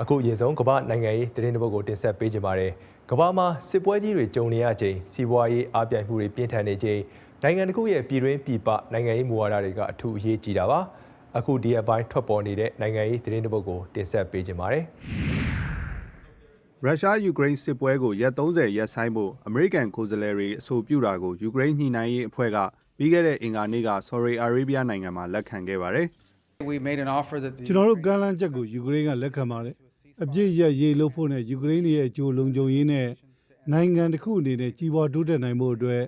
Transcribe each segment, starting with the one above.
အခုအရင်ဆုံးကမ္ဘာနိုင်ငံရေးသတင်းတစ်ပုဒ်ကိုတင်ဆက်ပေးကြပါမယ်ကမ္ဘာမှာစစ်ပွဲကြီးတွေကြုံနေရချိန်စီးပွားရေးအားပြိုင်မှုတွေပြင်းထန်နေချိန်နိုင်ငံတစ်ခုရဲ့ပြည်တွင်းပြည်ပနိုင်ငံရေးမူဝါဒတွေကအထူးအရေးကြီးတာပါအခုဒီအပိုင်းထွက်ပေါ်နေတဲ့နိုင်ငံရေးသတင်းတစ်ပုဒ်ကိုတင်ဆက်ပေးကြပါမယ်ရုရှားယူကရိန်းစစ်ပွဲကိုရက်30ရက်ဆိုင်ဖို့အမေရိကန်ကိုယ်စားလှယ်တွေအဆိုပြုတာကိုယူကရိန်းညှိနှိုင်းရေးအဖွဲ့ကပြီးခဲ့တဲ့အင်္ဂါနေ့က Saudi Arabia နိုင်ငံမှာလက်ခံခဲ့ပါတယ် We made an offer that the ကျွန်တော်တို့ကမ်းလှမ်းချက်ကိုယူကရိန်းကလက်ခံပါတယ် အပြစ်ရက်ရေးလို့ဖို့နဲ့ယူကရိန်းရဲ့အကျိုးလုံခြုံရေးနဲ့နိုင်ငံတစ်ခုအနေနဲ့ကြီးပွားတိုးတက်နိုင်ဖို့အတွက်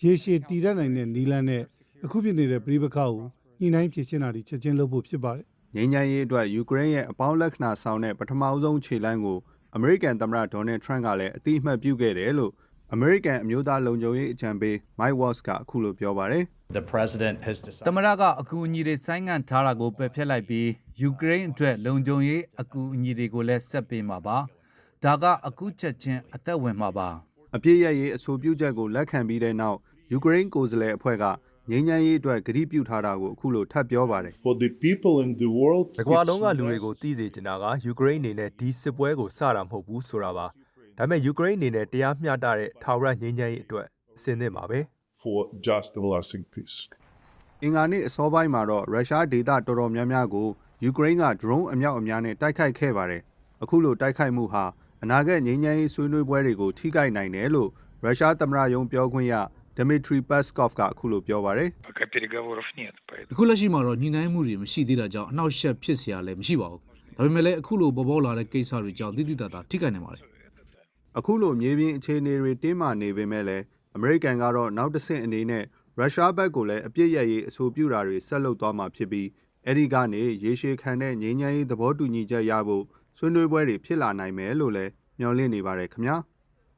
ရေရှည်တည်တတ်နိုင်တဲ့နီလန်းနဲ့အခုဖြစ်နေတဲ့ပြည်ပခါကိုညှိနှိုင်းဖြည့်ရှင်းတာဒီချက်ချင်းလုပ်ဖို့ဖြစ်ပါတယ်။ငြိမ်းချမ်းရေးအတွက်ယူကရိန်းရဲ့အပေါင်းလက္ခဏာဆောင်တဲ့ပထမဆုံးခြေလှမ်းကိုအမေရိကန်သမ္မတဒေါ်နယ်ထရန့်ကလည်းအတိအမှတ်ပြုခဲ့တယ်လို့အမေရိကန်အမျိုးသားလုံခြုံရေးအကြံပေး Mike Waltz ကအခုလိုပြောပါတယ်။ The president has decided သမရကအကူအညီတွေဆိုင်းငံ့ထားတာကိုပယ်ဖျက်လိုက်ပြီး ယူကရိန်းအတွက်လုံခြုံရေးအကူအညီတွေကိုလည်းဆက်ပေးမှာပါဒါကအခုချက်ချင်းအသက်ဝင်မှာပါအပြစ်ရရေးအဆိုပြုချက်ကိုလက်ခံပြီးတဲ့နောက်ယူကရိန်းကိုယ်စားလှယ်အဖွဲ့ကငြိမ်းချမ်းရေးအတွက်ကတိပြုထားတာကိုအခုလိုထပ်ပြောပါတယ် for the people in the world တကွာလုံးကလူတွေကိုသိစေချင်တာကယူကရိန်းအနေနဲ့ဒီစစ်ပွဲကိုစတာမဟုတ်ဘူးဆိုတာပါဒါပေမဲ့ယူကရိန်းအနေနဲ့တရားမျှတတဲ့ထာဝရငြိမ်းချမ်းရေးအတွက်အစင်းသင့်ပါပဲ for just and lasting peace. အင်္ဂါနေ့အစောပိုင်းမှာတော့ရုရှားဒေသတော်တော်များများကို ယူကရိန်းက drone အမြောက်အများနဲ့တိုက်ခိုက်ခဲ့ပါတယ်။အခုလိုတိုက်ခိုက်မှုဟာအနာဂတ်ငြိမ်းချမ်းရေးဆွေးနွေးပွဲတွေကိုထိခိုက်နိုင်တယ်လို့ရုရှားသမ္မတရုံးပြောခွင့်ရဒမီထရီပတ်စကော့ဖ်ကအခုလိုပြောပါတယ်။အခုလက်ရှိမှာတော့ညှိနှိုင်းမှုတွေမရှိသေးတာကြောင့်အနောက်ရှက်ဖြစ်စရာလည်းမရှိပါဘူး။ဒါပေမဲ့လည်းအခုလိုပေါ်ပေါက်လာတဲ့ကိစ္စတွေကြောင့်တိတိတသားထိခိုက်နေပါတယ်။အခုလိုမြေပြင်အခြေအနေတွေတင်းမာနေပေမဲ့လည်းအမေရိကန်ကတော့နောက်တစ်ဆင့်အနေနဲ့ရုရှားဘက်ကိုလည်းအပြစ်ရရေးအဆိုပြုတာတွေဆက်လုပ်သွားမှာဖြစ်ပြီး အဲဒီကနေရေရှည်ခံတဲ့ငြိမ်းချမ်းရေးသဘောတူညီချက်ရဖို့ဆွေးနွေးပွဲတွေဖြစ်လာနိုင်မယ်လို့လည်းမျှော်လင့်နေပါတယ်ခင်ဗျာ။